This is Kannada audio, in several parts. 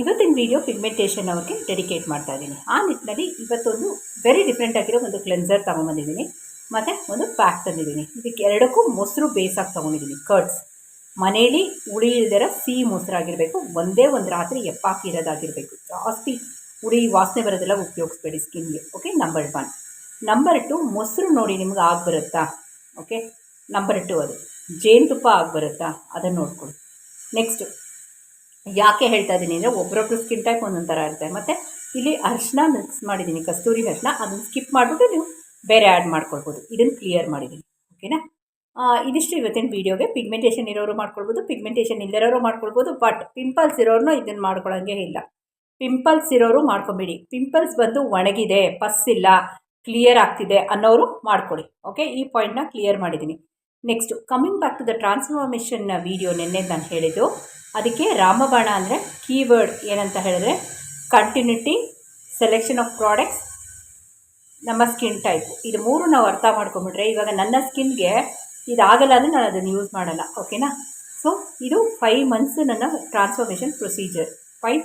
ಇವತ್ತಿನ ವಿಡಿಯೋ ಪಿಗ್ಮೆಂಟೇಷನ್ ಅವ್ರಿಗೆ ಡೆಡಿಕೇಟ್ ಮಾಡ್ತಾ ಇದ್ದೀನಿ. ಆ ನಿಟ್ಟಿನಲ್ಲಿ ಇವತ್ತೊಂದು ವೆರಿ ಡಿಫ್ರೆಂಟ್ ಆಗಿರೋ ಒಂದು ಕ್ಲೆನ್ಸರ್ ತೊಗೊಂಬಂದಿದ್ದೀನಿ. ಮತ್ತು ಒಂದು ಪ್ಯಾಕ್ ತಂದಿದ್ದೀನಿ. ಇದಕ್ಕೆ ಎರಡಕ್ಕೂ ಮೊಸರು ಬೇಸಾಗಿ ತೊಗೊಂಡಿದ್ದೀನಿ. ಕರ್ಡ್ಸ್ ಮನೇಲಿ ಹುಳಿ ಇಲ್ದಿರೋ ಸಿಹಿ ಮೊಸರಾಗಿರಬೇಕು ಒಂದೇ ಒಂದು ರಾತ್ರಿ ಎಪ್ಪಾಕಿರೋದಾಗಿರಬೇಕು ಜಾಸ್ತಿ ಹುಳಿ ವಾಸನೆ ಬರೋದೆಲ್ಲ ಉಪಯೋಗಿಸ್ಬೇಡಿ ಸ್ಕಿನ್ಗೆ. Okay number one number two ಮೊಸರು ನೋಡಿ ನಿಮ್ಗೆ ಆಗಿ ಬರುತ್ತಾ ಓಕೆ ನಂಬರ್ ಟು ಅದು. ಜೇನುತುಪ್ಪ ಆಗಿ ಬರುತ್ತಾ ಅದನ್ನು ನೋಡ್ಕೊಳ್ಳಿ. ನೆಕ್ಸ್ಟು ಯಾಕೆ ಹೇಳ್ತಾ ಇದ್ದೀನಿ ಅಂದರೆ ಒಬ್ಬರೊಬ್ರು ಸ್ಕಿನ್ ಟೈಪ್ ಒಂದೊಂದು ಥರ ಇರುತ್ತೆ. ಮತ್ತು ಇಲ್ಲಿ ಅರಿಶಿನ ಮಿಕ್ಸ್ ಮಾಡಿದ್ದೀನಿ ಕಸ್ತೂರಿ ಅರಿಶಿನ. ಅದನ್ನು ಸ್ಕಿಪ್ ಮಾಡಿಬಿಟ್ಟು ನೀವು ಬೇರೆ ಆ್ಯಡ್ ಮಾಡ್ಕೊಳ್ಬೋದು. ಇದನ್ನು ಕ್ಲಿಯರ್ ಮಾಡಿದ್ದೀನಿ ಓಕೆನಾ ಇದಿಷ್ಟು ಇವತ್ತಿನ ವೀಡಿಯೋಗೆ ಪಿಗ್ಮೆಂಟೇಷನ್ ಇರೋರು ಮಾಡ್ಕೊಳ್ಬೋದು ಪಿಗ್ಮೆಂಟೇಷನ್ ಇಲ್ಲದಿರೋರು ಮಾಡ್ಕೊಳ್ಬೋದು ಬಟ್ ಪಿಂಪಲ್ಸ್ ಇರೋರು ಇದನ್ನು ಮಾಡ್ಕೊಳ್ಳೋಂಗೆ ಇಲ್ಲ. ಪಿಂಪಲ್ಸ್ ಇರೋರು ಮಾಡ್ಕೊಬೇಡಿ. ಪಿಂಪಲ್ಸ್ ಬಂದು ಒಣಗಿದೆ ಇಲ್ಲ ಕ್ಲಿಯರ್ ಆಗ್ತಿದೆ ಅನ್ನೋರು ಮಾಡ್ಕೊಳ್ಳಿ ಓಕೆ ಈ ಪಾಯಿಂಟ್ನ ಕ್ಲಿಯರ್ ಮಾಡಿದ್ದೀನಿ next coming back to the transformation video ನಿನ್ನೆ ನಾನು ಹೇಳಿದ್ದು ಅದಕ್ಕೆ ರಾಮಬಾಣ ಅಂದರೆ ಕೀವರ್ಡ್ ಏನಂತ ಹೇಳಿದ್ರೆ ಕಂಟಿನ್ಯೂಟಿ ಸೆಲೆಕ್ಷನ್ ಆಫ್ ಪ್ರಾಡಕ್ಟ್ಸ್ ನಮ್ಮ ಸ್ಕಿನ್ ಟೈಪ್ ಇದು ಮೂರು ನಾವು ಅರ್ಥ ಮಾಡ್ಕೊಂಬಿಟ್ರೆ ಇವಾಗ ನನ್ನ ಸ್ಕಿನ್ಗೆ ಇದಾಗಲ್ಲ ಅಂದರೆ ನಾನು ಅದನ್ನು ಯೂಸ್ ಮಾಡಲ್ಲ ಓಕೆನಾ ಸೊ ಇದು ಫೈವ್ ಮಂತ್ಸ್ ನನ್ನ ಟ್ರಾನ್ಸ್ಫಾರ್ಮೇಷನ್ ಪ್ರೊಸೀಜರ್ ಫೈವ್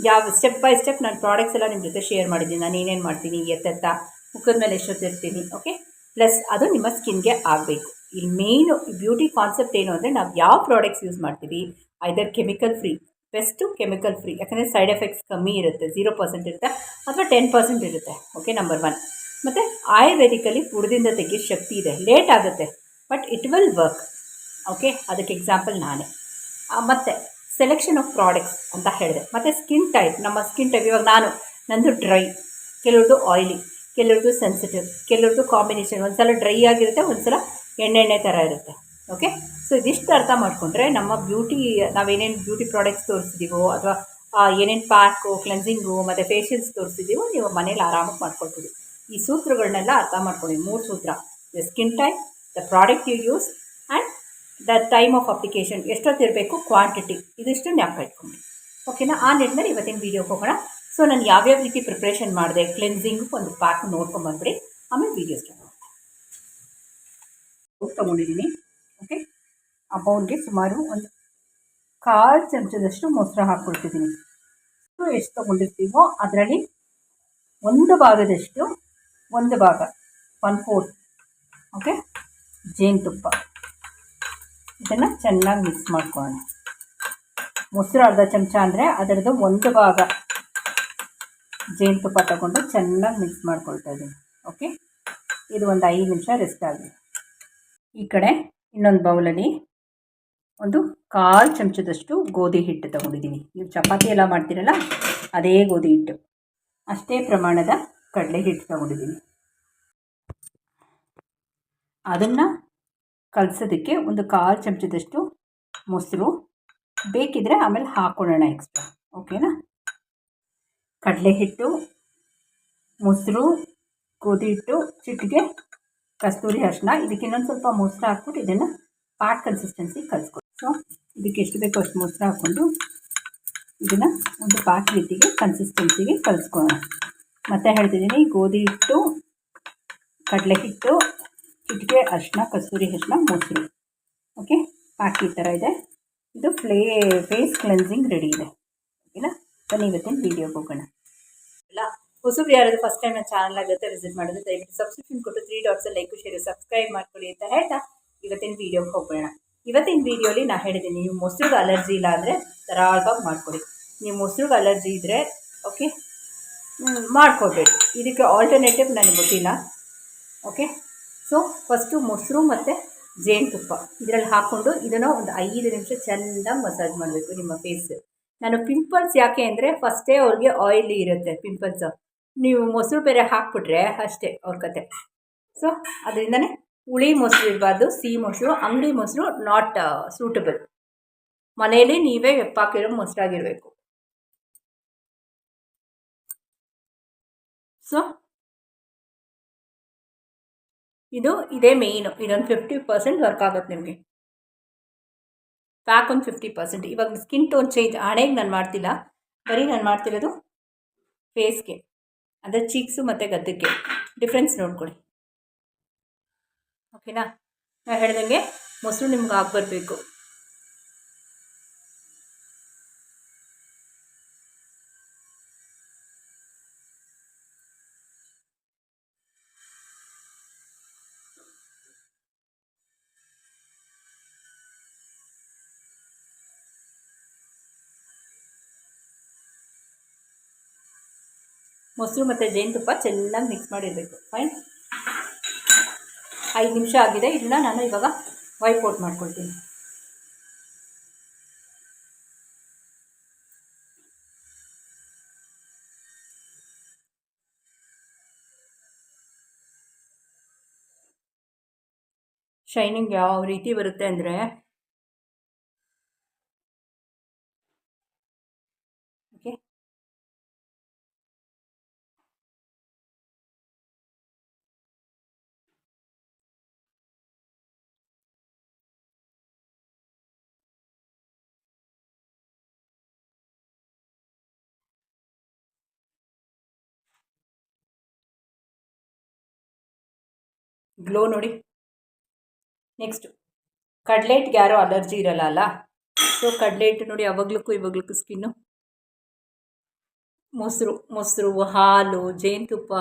ಯಾವ ಸ್ಟೆಪ್ ಬೈ ಸ್ಟೆಪ್ ನಾನು ಪ್ರಾಡಕ್ಟ್ಸ್ ಎಲ್ಲ ನಿಮ್ಮ ಜೊತೆ ಶೇರ್ ಮಾಡಿದ್ದೀನಿ. ನಾನು ಏನೇನು ಮಾಡ್ತೀನಿ ಎತ್ತೆತ್ತ ಮುಖದ ಮೇಲೆ ಎಷ್ಟೊತ್ತಿರ್ತೀನಿ ಓಕೆ ಪ್ಲಸ್ ಅದು ನಿಮ್ಮ ಸ್ಕಿನ್ಗೆ ಆಗಬೇಕು. ಇಲ್ಲಿ ಮೇಯ್ನು ಬ್ಯೂಟಿ ಕಾನ್ಸೆಪ್ಟ್ ಏನು ಅಂದರೆ ನಾವು ಯಾವ ಪ್ರಾಡಕ್ಟ್ಸ್ ಯೂಸ್ ಮಾಡ್ತೀವಿ? Either chemical free best chemical free ಯಾಕಂದರೆ ಸೈಡ್ ಎಫೆಕ್ಟ್ಸ್ ಕಮ್ಮಿ ಇರುತ್ತೆ ಜೀರೋ ಪರ್ಸೆಂಟ್ ಇರುತ್ತೆ ಅಥವಾ ಟೆನ್ ಪರ್ಸೆಂಟ್ ಇರುತ್ತೆ. ಓಕೆ ನಂಬರ್ ಒನ್ ಮತ್ತು ಆಯುರ್ವೇದಿಕಲ್ಲಿ ಪುಡದಿಂದ ತೆಗೆಯೋ ಶಕ್ತಿ ಇದೆ. ಲೇಟ್ ಆಗುತ್ತೆ but it will work okay ಅದಕ್ಕೆ ಎಕ್ಸಾಂಪಲ್ ನಾನೇ. ಮತ್ತೆ ಸೆಲೆಕ್ಷನ್ ಆಫ್ ಪ್ರಾಡಕ್ಟ್ಸ್ ಅಂತ ಹೇಳಿದೆ. ಮತ್ತು ಸ್ಕಿನ್ ಟೈಪ್ ನಮ್ಮ ಸ್ಕಿನ್ ಟೈಪ್ ಇವಾಗ ನಾನು, ನಂದು ಡ್ರೈ ಕೆಲವ್ರದ್ದು ಆಯಿಲಿ ಕೆಲವ್ರದ್ದು ಸೆನ್ಸಿಟಿವ್ ಕೆಲವ್ರದ್ದು ಕಾಂಬಿನೇಷನ್ ಒಂದು ಸಲ ಡ್ರೈ ಆಗಿರುತ್ತೆ ಒಂದು ಸಲ ಎಣ್ಣೆ ಎಣ್ಣೆ ಥರ ಇರುತ್ತೆ. ಓಕೆ ಸೊ ಇದಿಷ್ಟು ಅರ್ಥ ಮಾಡಿಕೊಂಡ್ರೆ ನಮ್ಮ ಬ್ಯೂಟಿ ನಾವೇನೇನು ಬ್ಯೂಟಿ ಪ್ರಾಡಕ್ಟ್ಸ್ ತೋರಿಸಿದ್ದೀವೋ ಅಥವಾ ಏನೇನು ಪ್ಯಾಕು ಕ್ಲೆನ್ಸಿಂಗು ಮತ್ತು ಫೇಶಿಯಲ್ಸ್ ತೋರಿಸಿದ್ದೀವೋ ನೀವು ಮನೇಲಿ ಆರಾಮಾಗಿ ಮಾಡ್ಕೊಳ್ಬೋದು. ಈ ಸೂತ್ರಗಳನ್ನೆಲ್ಲ ಅರ್ಥ ಮಾಡ್ಕೊಳ್ಳಿ. ಮೂರು ಸೂತ್ರ. The skin type the product you use and the time of application ಎಷ್ಟೊತ್ತಿರಬೇಕು quantity ಇದಿಷ್ಟು ಜ್ಞಾಪಕ ಇಟ್ಕೊಂಡು ಓಕೆನಾ ಆ ನಿಟ್ಟಿನಲ್ಲಿ ಇವತ್ತಿನ ವೀಡಿಯೋಗೆ ಹೋಗೋಣ. ಸೊ ನಾನು ಯಾವ್ಯಾವ ರೀತಿ ಪ್ರಿಪ್ರೇಷನ್ ಮಾಡಿದೆ? ಕ್ಲೆನ್ಸಿಂಗ್ ಒಂದು ಪ್ಯಾಕ್ ನೋಡ್ಕೊಂಬಂದ್ಬಿಡಿ ಆಮೇಲೆ ವೀಡಿಯೋ ಸ್ಟಾರ್ಟ್ ತೊಗೊಂಡಿದ್ದೀನಿ ಓಕೆ ಆ ಬೌಲ್ಗೆ ಸುಮಾರು ಒಂದು ಕಾಲು ಚಮಚದಷ್ಟು ಮೊಸರು ಹಾಕ್ಕೊಳ್ತಿದ್ದೀನಿ ಎಷ್ಟು ತೊಗೊಂಡಿರ್ತೀವೋ ಅದರಲ್ಲಿ ಒಂದು ಭಾಗದಷ್ಟು, ಒಂದು ಭಾಗ ಒನ್ ಫೋರ್ತ್ ಓಕೆ ಜೇನುತುಪ್ಪ. ಇದನ್ನು ಚೆನ್ನಾಗಿ ಮಿಕ್ಸ್ ಮಾಡ್ಕೊಳ್ಳೋಣ. ಮೊಸರು ಅರ್ಧ ಚಮಚ ಅಂದರೆ ಅದರದ್ದು ಒಂದು ಭಾಗ ಜೇನುತುಪ್ಪ ತಗೊಂಡು ಚೆನ್ನಾಗಿ ಮಿಕ್ಸ್ ಮಾಡ್ಕೊಳ್ತಾ ಇದ್ದೀನಿ ಓಕೆ ಇದು ಒಂದು ಐದು ನಿಮಿಷ ರೆಸ್ಟ್ ಆಗಲಿ ಈ ಕಡೆ ಇನ್ನೊಂದು ಬೌಲಲ್ಲಿ ಒಂದು ಕಾಲು ಚಮಚದಷ್ಟು ಗೋಧಿ ಹಿಟ್ಟು ತಗೊಂಡಿದ್ದೀನಿ. ನೀವು ಚಪಾತಿ ಎಲ್ಲ ಮಾಡ್ತೀರಲ್ಲ, ಅದೇ ಗೋಧಿ ಹಿಟ್ಟು. ಅಷ್ಟೇ ಪ್ರಮಾಣದ ಕಡಲೆ ಹಿಟ್ಟು ತಗೊಂಡಿದ್ದೀನಿ. ಅದನ್ನು ಕಲಸೋದಕ್ಕೆ ಒಂದು ಕಾಲು ಚಮಚದಷ್ಟು ಮೊಸರು ಬೇಕಿದ್ರೆ ಆಮೇಲೆ ಹಾಕ್ಕೊಳ್ಳೋಣ ಎಕ್ಸ್ಟ್ರಾ ಓಕೆನಾ ಕಡಲೆ ಹಿಟ್ಟು, ಮೊಸರು, ಗೋಧಿ ಹಿಟ್ಟು ಚಿಟಿಗೆ ಕಸ್ತೂರಿ ಅರಿಶಿನ ಇದಕ್ಕೆ ಇನ್ನೊಂದು ಸ್ವಲ್ಪ ಮೊಸರು ಹಾಕ್ಬಿಟ್ಟು ಇದನ್ನು ಪಾಟ್ ಕನ್ಸಿಸ್ಟೆನ್ಸಿ ಕಲಿಸ್ಕೊಡಿ ಸೊ ಇದಕ್ಕೆ ಎಷ್ಟು ಬೇಕೋ ಅಷ್ಟು ಮೊಸರು ಹಾಕ್ಕೊಂಡು ಇದನ್ನು ಒಂದು ಪಾಟ್ ರೀತಿಗೆ ಕನ್ಸಿಸ್ಟೆನ್ಸಿಗೆ ಕಲಿಸ್ಕೊಳ್ಳೋಣ. ಮತ್ತೆ ಹೇಳ್ತಿದ್ದೀನಿ, ಗೋಧಿ ಹಿಟ್ಟು, ಕಡಲೆ ಹಿಟ್ಟು ಚಿಟಿಕೆ ಅರಿಶಿನ ಕಸ್ತೂರಿ ಅರಿಶಿನ ಮೊಸರು. ಓಕೆ ಪಾಕಿ ಈ ಥರ ಇದೆ. ಇದು ಫ್ಲೇ ಫೇಸ್ ಕ್ಲೆನ್ಸಿಂಗ್ ರೆಡಿ ಇದೆ. ಓಕೆನಾ ಬನ್ನಿ ಇವತ್ತಿನ ವೀಡಿಯೋಗೆ ಹೋಗೋಣ. ಇಲ್ಲ ಹೊಸಬ್ರು ಯಾರಾದರೂ ಫಸ್ಟ್ ಟೈಮ್ ನನ್ನ ಚಾನಲ್ ಆಗುತ್ತೆ ವಿಸಿಟ್ ಮಾಡಿದ್ರೆ ದಯವಿಟ್ಟು ಸಬ್ಸ್ಕ್ರಿಪ್ಷನ್ ಕೊಟ್ಟು three dots like share subscribe ಮಾಡ್ಕೊಳ್ಳಿ ಅಂತ ಹೇಳ್ತಾ ಇವತ್ತಿನ ವೀಡಿಯೋಗೆ ಹೋಗೋಣ ಇವತ್ತಿನ ವೀಡಿಯೋಲಿ ನಾನು ಹೇಳಿದ್ದೀನಿ, ನೀವು ಮೊಸರಿಗೆ ಅಲರ್ಜಿ ಇಲ್ಲ ಅಂದರೆ ತರಾಳವಾಗಿ ಮಾಡ್ಕೊಡಿ. ನೀವು ಮೊಸರಿಗೆ ಅಲರ್ಜಿ ಇದ್ದರೆ ಓಕೆ ಮಾಡ್ಕೊಡ್ಬೇಡಿ. ಇದಕ್ಕೆ ಆಲ್ಟರ್ನೇಟಿವ್ ನನಗೆ ಗೊತ್ತಿಲ್ಲ ಓಕೆ ಸೊ ಫಸ್ಟು ಮೊಸರು ಮತ್ತು ಜೇನುತುಪ್ಪ. ಇದರಲ್ಲಿ ಹಾಕ್ಕೊಂಡು ಇದನ್ನು ಒಂದು ಐದು ನಿಮಿಷ ಚೆಂದ ಮಸಾಜ್ ಮಾಡಬೇಕು ನಿಮ್ಮ ಫೇಸ್ ನಾನು ಪಿಂಪಲ್ಸ್ ಯಾಕೆ ಅಂದರೆ ಫಸ್ಟೇ ಅವ್ರಿಗೆ ಆಯಿಲಿ ಇರುತ್ತೆ ಪಿಂಪಲ್ಸ್ ನೀವು ಮೊಸರು ಬೇರೆ ಹಾಕ್ಬಿಟ್ರೆ ಅಷ್ಟೇ ಅವ್ರ ಕತೆ. ಸೊ ಅದರಿಂದನೇ ಹುಳಿ ಮೊಸರು ಇರಬಾರ್ದು, ಸಿಹಿ ಮೊಸರು, ಅಂಗಡಿ ಮೊಸರು ನಾಟ್ ಸೂಟಬಲ್ ಮನೆಯಲ್ಲಿ ನೀವೇ ಹೆಪ್ಪಾಕಿರೋ ಮೊಸರಾಗಿರಬೇಕು. ಸೊ ಇದು ಇದೇ ಮೇಯ್ನು ಇದೊಂದು ಫಿಫ್ಟಿ ಪರ್ಸೆಂಟ್ ವರ್ಕ್ ಆಗುತ್ತೆ ನಿಮಗೆ. ಪ್ಯಾಕ್ ಒಂದು ಫಿಫ್ಟಿ ಪರ್ಸೆಂಟ್ ಇವಾಗ ಸ್ಕಿನ್ ಟೋನ್ ಚೇಂಜ್ ಹಣೆಗೆ ನಾನು ಮಾಡ್ತಿಲ್ಲ. ಬರೀ ನಾನು ಮಾಡ್ತಿರೋದು ಫೇಸ್ಗೆ ಅಂದರೆ ಚೀಕ್ಸು ಮತ್ತು ಗದ್ದಕ್ಕೆ ಡಿಫ್ರೆನ್ಸ್ ನೋಡ್ಕೊಳ್ಳಿ. ಓಕೆನಾ ನಾನು ಹೇಳ್ದಂಗೆ ಮೊಸರು ನಿಮ್ಗೆ ಆಗ್ಬರಬೇಕು. ಮೊಸರು ಮತ್ತು ಜೇನುತುಪ್ಪ ಚೆನ್ನಾಗಿ ಮಿಕ್ಸ್ ಮಾಡಿರಬೇಕು. ಫೈನ್ ಐದು ನಿಮಿಷ ಆಗಿದೆ. ಇದನ್ನ ನಾನು ಇವಾಗ ವೈಪ್ ಮಾಡ್ಕೊಳ್ತೀನಿ. ಶೈನಿಂಗ್ ಯಾವ ರೀತಿ ಬರುತ್ತೆ ಅಂದರೆ ಗ್ಲೋ ನೋಡಿ. ನೆಕ್ಸ್ಟು ಕಡ್ಲೆಟ್ಗೆ ಯಾರೋ ಅಲರ್ಜಿ ಇರಲ್ಲ ಅಲ್ಲ? ಸೊ ಕಡಲೆ ಹಿಟ್ಟು ನೋಡಿ ಅವಾಗ್ಲಕ್ಕೂ ಇವಾಗ್ಲಕ್ಕೂ ಸ್ಕಿನ್ನು ಮೊಸರು ಮೊಸರು, ಹಾಲು, ಜೇನುತುಪ್ಪ,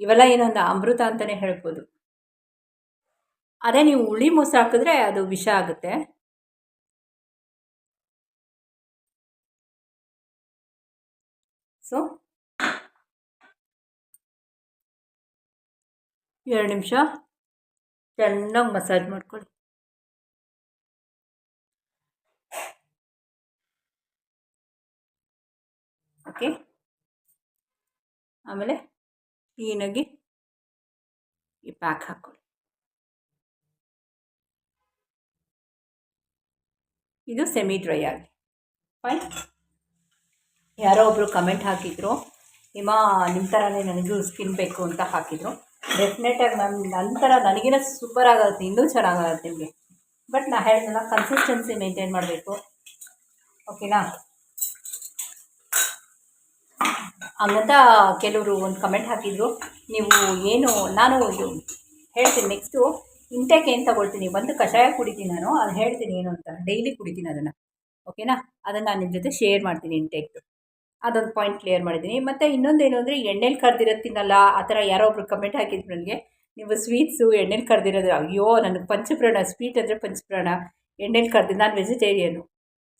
ಇವೆಲ್ಲ ಏನೊಂದು ಅಮೃತ ಅಂತಲೇ ಹೇಳ್ಬೋದು. ಅದೇ ನೀವು ಹುಳಿ ಮೊಸರು ಹಾಕಿದ್ರೆ ಅದು ವಿಷ ಆಗುತ್ತೆ. ಸೊ ಎರಡು ನಿಮಿಷ. ಚೆನ್ನಾಗಿ ಮಸಾಜ್ ಮಾಡ್ಕೊಳ್ಳಿ. ಓಕೆ. ಆಮೇಲೆ ಕ್ಲೀನಾಗಿ ಈ ಪ್ಯಾಕ್ ಹಾಕ್ಕೊಳ್ಳಿ. ಇದು ಸೆಮಿ ಡ್ರೈ ಆಗಿ. ಫೈನ್. ಯಾರೋ ಒಬ್ಬರು ಕಮೆಂಟ್ ಹಾಕಿದ್ರು ನಿಮ್ಮ ನಿಮ್ಮ ಥರನೇ ನನಗೂ ಸ್ಕಿನ್ ಬೇಕು ಅಂತ ಹಾಕಿದರು. ಡೆಫಿನೆಟಾಗಿ ನನ್ನ ನಂತರ ನನಗಿನ ಸೂಪರ್ ಆಗುತ್ತೆ, ಇನ್ನೂ ಚೆನ್ನಾಗಾಗುತ್ತೆ ನಿಮಗೆ. ಬಟ್ ನಾ ಹೇಳಿದ್ನಲ್ಲ ಕನ್ಸಿಸ್ಟೆನ್ಸಿ ಮೇಂಟೈನ್ ಮಾಡಬೇಕು. ಓಕೆನಾ ಹಂಗಂತ ಕೆಲವರು ಒಂದು ಕಮೆಂಟ್ ಹಾಕಿದರು, ನೀವು ಏನು, ನಾನು ಇದು ಹೇಳ್ತೀನಿ ನೆಕ್ಸ್ಟು ಇಂಟೇಕ್ ಏನು ತಗೊಳ್ತೀನಿ? ಒಂದು ಕಷಾಯ ಕುಡಿತೀನಿ ನಾನು, ಅದು ಹೇಳ್ತೀನಿ ಏನು ಅಂತ. ಡೈಲಿ ಕುಡಿತೀನಿ ಅದನ್ನು. ಓಕೆನಾ ಅದನ್ನು ನಾನು ನಿಮ್ಮ ಜೊತೆ ಶೇರ್ ಮಾಡ್ತೀನಿ ಇಂಟೇಕ್ದು ಅದೊಂದು ಪಾಯಿಂಟ್ ಕ್ಲಿಯರ್ ಮಾಡಿದ್ದೀನಿ. ಮತ್ತು ಇನ್ನೊಂದೇನು ಅಂದರೆ ಎಣ್ಣೆಲಿ ಕರೆದಿರೋದು ತಿನ್ನಲ್ಲ ಆ ಥರ ಯಾರೋ ಒಬ್ರು ಕಮೆಂಟ್ ಹಾಕಿದ್ರು ನನಗೆ, ನೀವು ಸ್ವೀಟ್ಸು ಎಣ್ಣೆಲಿ ಕರೆದಿರೋದು, ಅಯ್ಯೋ, ನನಗೆ ಪಂಚಪ್ರಾಣ ಸ್ವೀಟ್ ಅಂದರೆ ಪಂಚಪ್ರಾಣ, ಎಣ್ಣೆಲಿ ಕರೆದಿ, ನಾನು ವೆಜಿಟೇರಿಯನ್ನು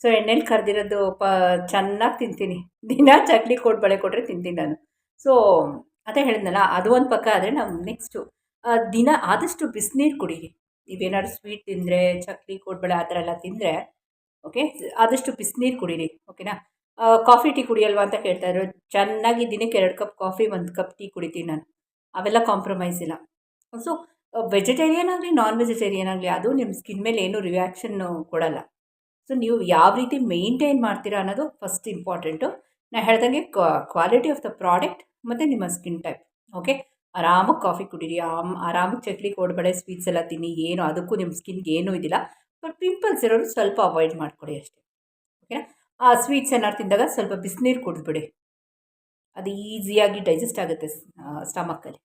ಸೊ ಎಣ್ಣೆಲಿ ಕರೆದಿರೋದು, ಪ, ಚೆನ್ನಾಗಿ ತಿಂತೀನಿ. ದಿನ ಚಕ್ಲಿ ಕೊಟ್ಟು ಬಳೆ ಕೊಟ್ಟರೆ ತಿಂತೀನಿ ನಾನು. ಸೊ ಅದೇ ಹೇಳಿದ್ನಲ್ಲ, ಅದು ಒಂದು ಪಕ್ಕ, ಆದರೆ ನಾವು ನೆಕ್ಸ್ಟು ದಿನ ಆದಷ್ಟು ಬಿಸಿನೀರು ಕುಡೀರಿ ನೀವೇನಾದ್ರು ಸ್ವೀಟ್ ತಿಂದರೆ, ಚಕ್ಲಿ ಕೋಡ್ಬಳೆ ಆ ಥರ ಎಲ್ಲ ತಿಂದರೆ ಓಕೆ ಆದಷ್ಟು ಬಿಸಿನೀರು ಕುಡೀರಿ ಓಕೆನಾ ಕಾಫಿ ಟೀ ಕುಡಿಯಲ್ವಾ ಅಂತ ಕೇಳ್ತಾಯಿದ್ರು ಚೆನ್ನಾಗಿ ದಿನಕ್ಕೆ ಎರಡು ಕಪ್ ಕಾಫಿ, ಒಂದು ಕಪ್ ಟೀ ಕುಡಿತೀನಿ ನಾನು. ಅವೆಲ್ಲ ಕಾಂಪ್ರಮೈಸ್ ಇಲ್ಲ. ಸೊ ವೆಜಿಟೇರಿಯನ್ ಆಗಲಿ ನಾನ್ ವೆಜಿಟೇರಿಯನ್ ಆಗಲಿ, ಅದು ನಿಮ್ಮ ಸ್ಕಿನ್ ಮೇಲೆ ಏನೂ ರಿಯಾಕ್ಷನ್ನು ಕೊಡಲ್ಲ. ಸೊ ನೀವು ಯಾವ ರೀತಿ ಮೇಂಟೈನ್ ಮಾಡ್ತೀರಾ ಅನ್ನೋದು ಫಸ್ಟ್ ಇಂಪಾರ್ಟೆಂಟು ನಾನು ಹೇಳ್ದಂಗೆ ಕ್ವಾಲಿಟಿ ಆಫ್ ದ ಪ್ರಾಡಕ್ಟ್ ಮತ್ತು ನಿಮ್ಮ ಸ್ಕಿನ್ ಟೈಪ್ ಓಕೆ ಆರಾಮಾಗಿ ಕಾಫಿ ಕುಡೀರಿ. ಆಮ್, ಆರಾಮಾಗಿ ಚಕ್ಲಿ ಕೊಡಬೇಡ ಸ್ವೀಟ್ಸ್ ಎಲ್ಲ ತಿನ್ನಿ. ಏನು, ಅದಕ್ಕೂ ನಿಮ್ಮ ಸ್ಕಿನ್ಗೆ ಏನೂ ಇದಿಲ್ಲ. ಬಟ್ ಪಿಂಪಲ್ಸ್ ಇರೋರು ಸ್ವಲ್ಪ ಅವಾಯ್ಡ್ ಮಾಡಿಕೊಡಿ ಅಷ್ಟೇ. ಓಕೆನಾ ಆ ಸ್ವೀಟ್ಸ್ ಏನಾರು ತಿಂದಾಗ ಸ್ವಲ್ಪ ಬಿಸಿನೀರು ಕುಡಿದ್ಬಿಡಿ ಅದು ಈಸಿಯಾಗಿ ಡೈಜೆಸ್ಟ್ ಆಗುತ್ತೆ ಸ್ಟಮಕ್ಕಲ್ಲಿ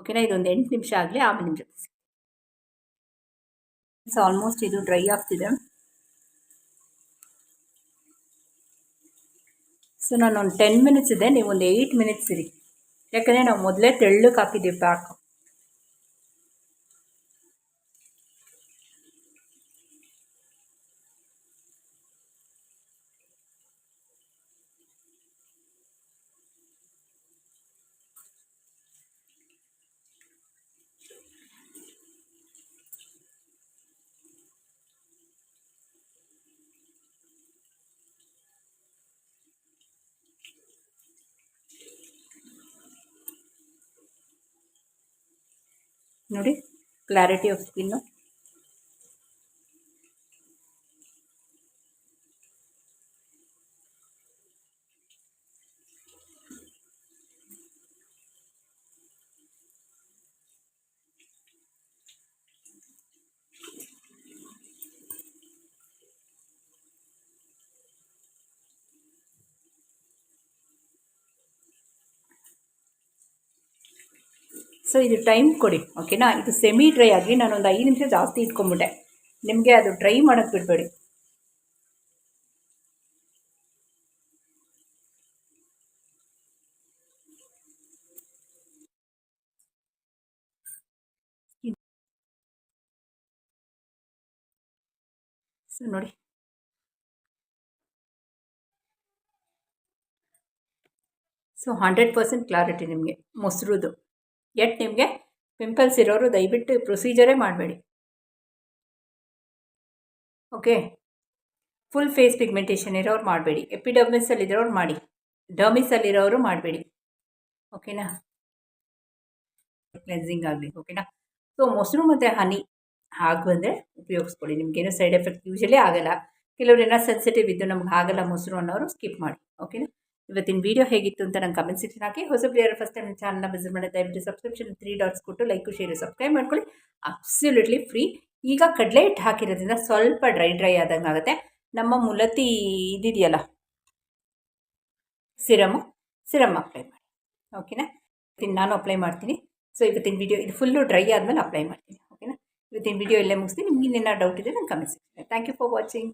ಓಕೆನಾ ಇದೊಂದು ಎಂಟು ನಿಮಿಷ ಆಗಲಿ, ಆಮೇಲೆ ನಿಮಿಷ ಸೊ ಆಲ್ಮೋಸ್ಟ್ ಇದು ಡ್ರೈ ಆಗ್ತಿದೆ. ಸೊ ನಾನು ಒಂದು ಟೆನ್ ಮಿನಿಟ್ಸ್ ಇದೆ ನೀವು ಒಂದು ಏಯ್ಟ್ ಮಿನಿಟ್ಸ್ ಇರಿ. ಯಾಕಂದರೆ ನಾವು ಮೊದಲೇ ತೆಳ್ಳಕ್ಕೆ ಹಾಕಿದ್ದೀವಿ ಪ್ಯಾಕ್ ನೋಡಿ ಕ್ಲಾರಿಟಿ ಆಫ್ ಸ್ಕಿನ್ನು ಸೊ ಇದು ಟೈಮ್ ಕೊಡಿ ಓಕೆನಾ ಇದು ಸೆಮಿ ಡ್ರೈ ಆಗಿ ನಾನೊಂದು ಐದು ನಿಮಿಷ ಜಾಸ್ತಿ ಇಟ್ಕೊಂಬಿಟ್ಟೆ. ನಿಮಗೆ ಅದು ಡ್ರೈ ಮಾಡೋಕ್ಕೆ ಬಿಡಬೇಡಿ. ಸೊ ನೋಡಿ. ಸೊ ಹಂಡ್ರೆಡ್ ಪರ್ಸೆಂಟ್ ಕ್ಲಾರಿಟಿ ನಿಮಗೆ, ಮೊಸರುದು. ಎಟ್ ನಿಮಗೆ ಪಿಂಪಲ್ಸ್ ಇರೋರು ದಯವಿಟ್ಟು ಪ್ರೊಸೀಜರೇ ಮಾಡಬೇಡಿ. ಓಕೆ ಫುಲ್ ಫೇಸ್ ಪಿಗ್ಮೆಂಟೇಷನ್ ಇರೋರು ಮಾಡಬೇಡಿ. ಎಪಿಡರ್ಮಿಸಲ್ಲಿರೋರು ಮಾಡಿ. ಡರ್ಮಿಸಲ್ಲಿರೋರು ಮಾಡಬೇಡಿ. ಓಕೆನಾ ಕ್ಲೆನ್ಸಿಂಗ್ ಆಗಲಿ ಓಕೆನಾ ಸೊ ಮೊಸರು ಮತ್ತು ಹನಿ ಹಾಗೆ ಬಂದರೆ ಉಪಯೋಗಿಸ್ಕೊಳ್ಳಿ ನಿಮಗೇನು ಸೈಡ್ ಎಫೆಕ್ಟ್ ಯೂಶಲಿ ಆಗಲ್ಲ. ಕೆಲವ್ರು ಏನೋ ಸೆನ್ಸಿಟಿವ್ ಇದ್ದು ನಮ್ಗೆ ಆಗಲ್ಲ ಮೊಸರು ಅನ್ನೋರು ಸ್ಕಿಪ್ ಮಾಡಿ. ಓಕೆನಾ ಇವತ್ತಿನ ವೀಡಿಯೋ ಹೇಗಿತ್ತು ಅಂತ ನಂಗೆ ಕಮೆಂಟ್ ಸೆಕ್ಷನ್ ಹಾಕಿ. ಹೊಸ ಪ್ಲೇಯರ್ ಫಸ್ಟ್ ಟೈಮ್ ಚಾನಲ್ನ ವಿಸಿಟ್ ಮಾಡಿ ದಯವಿಟ್ಟು ಸಬ್ಸ್ಕ್ರಿಪ್ಷನ್ ತ್ರೀ ಡಾಟ್ಸ್ ಕೊಟ್ಟು ಲೈಕ್ ಶೇರ್ ಸಬ್ಸ್ಕ್ರೈಬ್ ಮಾಡ್ಕೊಳ್ಳಿ. ಅಬ್ಸಲ್ಯೂಟ್ಲಿ ಫ್ರೀ ಈಗ ಕಡಲೆ ಹಿಟ್ಟು ಹಾಕಿರೋದ್ರಿಂದ ಸ್ವಲ್ಪ ಡ್ರೈ ಡ್ರೈ ಆದಂಗೆ ಆಗುತ್ತೆ. ನಮ್ಮ ಮುಲತಿ ಇದಿದೆಯಲ್ಲ? ಸಿರಮು ಸಿರಮ್ ಅಪ್ಲೈ ಮಾಡಿ. ಓಕೆನಾ ನಾನು ಅಪ್ಲೈ ಮಾಡ್ತೀನಿ. ಸೊ ಇವತ್ತಿನ ವೀಡಿಯೋ ಇದು ಫುಲ್ಲು ಡ್ರೈ ಆದಮೇಲೆ ಅಪ್ಲೈ ಮಾಡ್ತೀನಿ. ಓಕೆನಾ ಇವತ್ತಿನ ವೀಡಿಯೋ ಇಲ್ಲೇ ಮುಗಿಸ್ತೀನಿ. ನಿಮ್ಗೆ ಇನ್ನೇನೋ ಡೌಟ್ ಇದೆ ನಂಗೆ comment section thank you for watching